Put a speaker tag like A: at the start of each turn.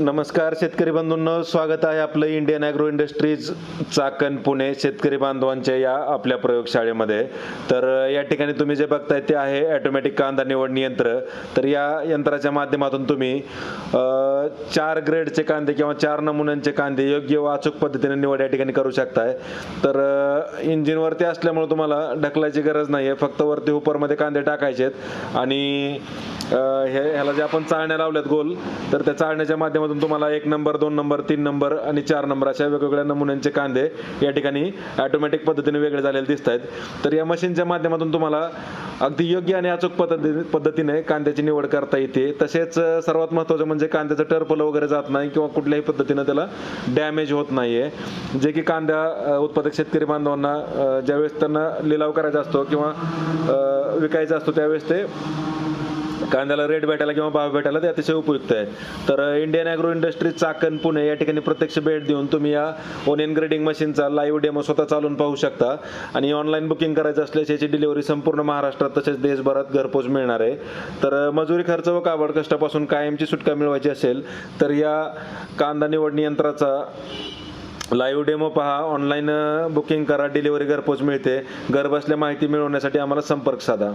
A: नमस्कार शेतकरी बंधूंनो. स्वागत आहे आपलं Indian agro industries Chakan Pune शेतकरी बांधवांच्या या आपल्या प्रयोगशाळेमध्ये. तर या ठिकाणी तुम्ही जे बघताय ते आहे ॲटोमॅटिक कांदा निवड यंत्र तर या यंत्राच्या माध्यमातून तुम्ही चार ग्रेडचे कांदे किंवा चार नमुन्यांचे कांदे योग्य व अचूक पद्धतीने निवड या ठिकाणी करू शकताय. तर इंजिनवरती असल्यामुळे तुम्हाला ढकलायची गरज नाही आहे फक्त वरती हुपरमध्ये कांदे टाकायचे आहेत आणि हे ह्याला जे आपण चाळण्या लावल्यात गोल तर त्या चाळण्याच्या माध्यमातून तुम्हाला एक नंबर दोन नंबर तीन नंबर आणि चार नंबर अशा वेगवेगळ्या नमुन्यांचे कांदे या ठिकाणी ऑटोमॅटिक पद्धतीने वेगळे झालेले दिसत आहेत तर या मशीनच्या माध्यमातून तुम्हाला अगदी योग्य आणि अचूक पद्धती पद्धतीने कांद्याची निवड करता येते. तसेच सर्वात महत्त्वाचं म्हणजे कांद्याचं टर्पल वगैरे जात नाही किंवा कुठल्याही पद्धतीनं त्याला डॅमेज होत नाही आहे जे की कांद्या उत्पादक शेतकरी बांधवांना ज्यावेळेस त्यांना लिलाव करायचा असतो किंवा विकायचा असतो त्यावेळेस ते कांद्याला रेट भेटायला किंवा भाव भेटायला ते अतिशय उपयुक्त आहे. तर Indian agro industry Chakan Pune या ठिकाणी प्रत्यक्ष भेट देऊन तुम्ही या ओनियन ग्रेडिंग मशीनचा लाईव्ह डेमो स्वतः चालून पाहू शकता. आणि ऑनलाईन बुकिंग करायचं असल्यास याची डिलिव्हरी संपूर्ण महाराष्ट्रात तसेच देशभरात घरपोच मिळणार आहे. तर मजुरी खर्च व काबड कष्टापासून कायमची सुटका मिळवायची असेल तर या कांदा निवडणी यंत्राचा लाईव्ह डेमो पहा. ऑनलाईन बुकिंग करा. डिलिव्हरी घरपोच मिळते. घरबसल्या माहिती मिळवण्यासाठी आम्हाला संपर्क साधा.